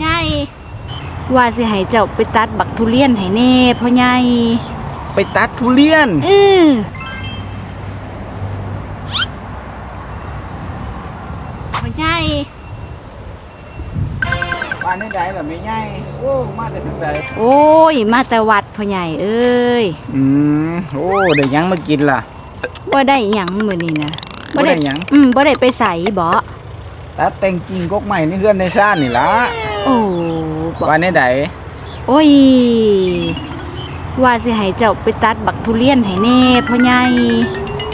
ใหญ่ว่าสิให้เจ้าไปตัดบักทุเรียนให้แน่พ่อใหญ่ไปตัดทุเรียนเออพ่อใหญ่บ้านนี้ใดล่ะไม่ใหญ่โอ้มาแต่ทางใดโอ้ย มาแต่วัดพ่อใหญ่เอ้ยอืมโอ้ได้หยังมากินล่ะ บ่ได้หยังมื้อนี้นะบ่ได้หยัง อืมบ่ได้ไปใส่บ่ตัดแต่งกิ่งกกใหม่ในเฮือนในซ่านนี่ล่ะ โอ้บ่บ้านนี้ใดโอ้ย ว่าสิให้เจ้าไปตัดบักทุเรียนให้แน่พ่อใหญ่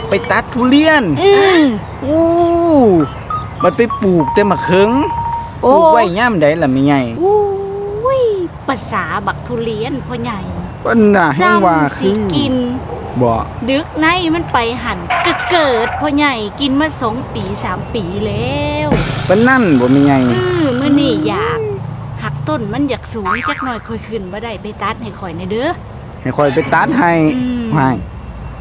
ไปตัดทุเรียนเออโอ้มันไปปลูกแต่มะเขืงปโอ้ลูกไว้ย่ามใดล่ะไม่ใหญ่โอ้ยภาษาบักทุเรียนพ่อใหญ่เพิ่นน่ะแฮงว่าซ้ำคืสิอกิน บ่ดึกในมันไปหันก็เกิดพ่อใหญ่กินมาสองปีสามปีแล้ว เพิ่นนั่นบ่ไม่ใหญ่เออมื้อนี้อยากหัก ต้นมันอยากสูงจักหน่อยค่อยขึ้นบ่ได้ไปตัดให้ข่อยในเด้อให้คอยไปตัดให้อืมให้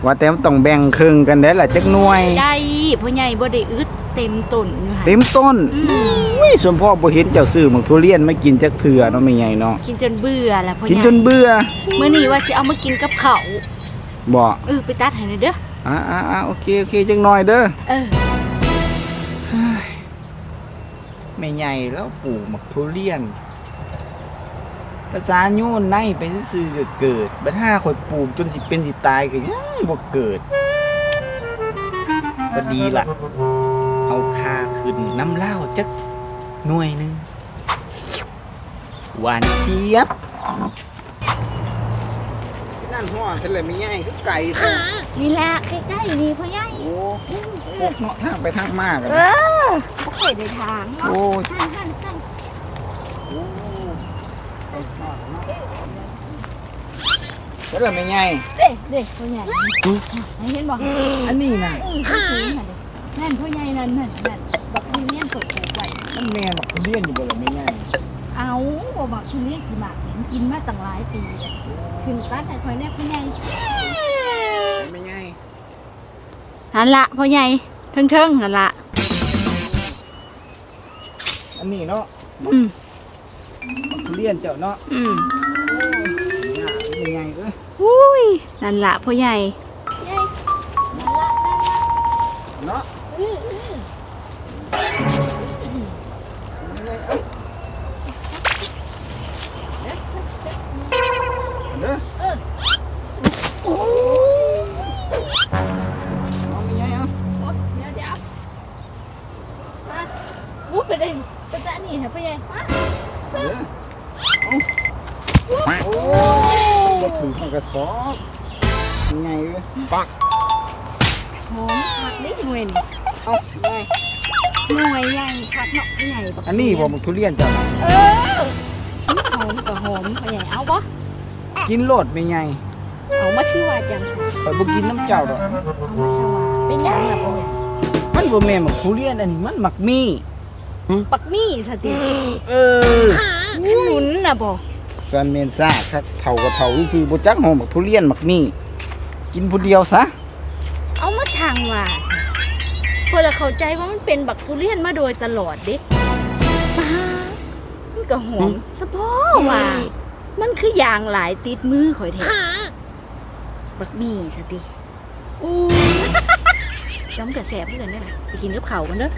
ว่าแต่มันต้องแบ่งครึ่งกันได้ล่ะจักหน่วย ได้พ่อใหญ่บ่ได้อึดเต็มต้นอยู่หั่นเต็มต้นอืมอุ้ยสมพ่อบ่เห็นเจ้าซื้อหมักทุเรียนมากินจักเทื่อเนาะไม่ใหญ่เนาะกินจนเบื่อแล้วพ่อใหกินญ่จนเบื่อมื้อนี้ว่าสิเอามากินกับข้าวบ่เออไปตัดให้หน่อยเด้ออ่าอ่าอ่าโอเคโอเคจังหน่อยเด้อ เออแม่ใหญ่แล้วปลูกหมักทุเรียน ภาษาโยนในไปซื่อๆก็เกิดบัดห้าข่อยปลูกจนสิเป็นสิตายก็ยังบ่เกิดก็ดีล่ะ เอาค่าขึ้นน้ำเหล้าจักหน่วยหนึงหวานเจี๊ยบ นั่นหัวเฉลยไม่ง่ายคือไก่แท้นี่แหละใกล้ๆนี่พ่อใหญ่โอ้โหเนาะทางไปทางมากอะเออบ่เคยได้ทางเนาะโอ้ยหันหั นหันเฉลยไม่ง่ายเด็กเด็กพ่อใหญ่เห็นบอกอันนี้น่ะอือเขาซื้อมาเด็นั่นพ่อใหญ่นั่นนั่นนั่นบักทุเรียนสดปลูกไว้มันแม่บักทุเรียนอยู่บ่ล่ะไม่ง่ายเอาบ่บักทุเรียนสิมากเห็นกินมาตั้งหลายปีเลยถึงตัดให้คอยแน่พ่อใหญ่ไม่ง่ายนั่นละพ่อใหญ่เทิงๆนั่นละอันนี้เนาะอืมบัก ทุเรียนเจ้าเนาะอืมยากไม่ง่ายเอ้ยอุ้ยนั่นละพ่อใหญ่ใหญ่นั่นละนั่นละเนาะอื้ออื้อไม่ง่ายเอ้ยเด้อโอ้ยเอาไม่ง่ายเอาโอ๊ยเดี๋ยวเดี๋ยวมาอู้ไปได้ไปจ้านี่เหรอพ่อใหญ่มา เด้อเอาโอ้ยถือมันกระสอบไม่ง่ายเอ้ยปักหอมผักนิดหน่วยนี่เอาง่ายหน่วยใหญ่ผักเนาะพ่ใหญ่บักอันนี้บ่บักทุเรียนจ้ะเออหอมกับหอมพ่ใหญ่เอาปะกินโลดไม่ง่ายเอามาชื่อว่าจังไปบ่กินน้ำเจ้าดอกเอามาชื่อว่าเป็นยังล่ะพ่อใหญ่มันบ่แม่นบักทุเรียนอันนี้มันหมักมี่ ปักมี่สติเออหนุนน่ะบ่ซันเมนซ่าครับเท่ากับเท่าซื่อๆบ่จักหอมบักทุเรียนหมักมี่ กินผู้เดียวซะ เอามาทางว่าเพื่อเข้าใจว่ามันเป็นบักทุเรียนมาโดยตลอดเด้ป้ามันก็หอมเฉพาะว่า มันคืออย่างหลายติดมือข่อยแท้บักมี่สติอู้จำกับแสบเพื่อนได้ไหมไปกินกับเขาวกันเด้อ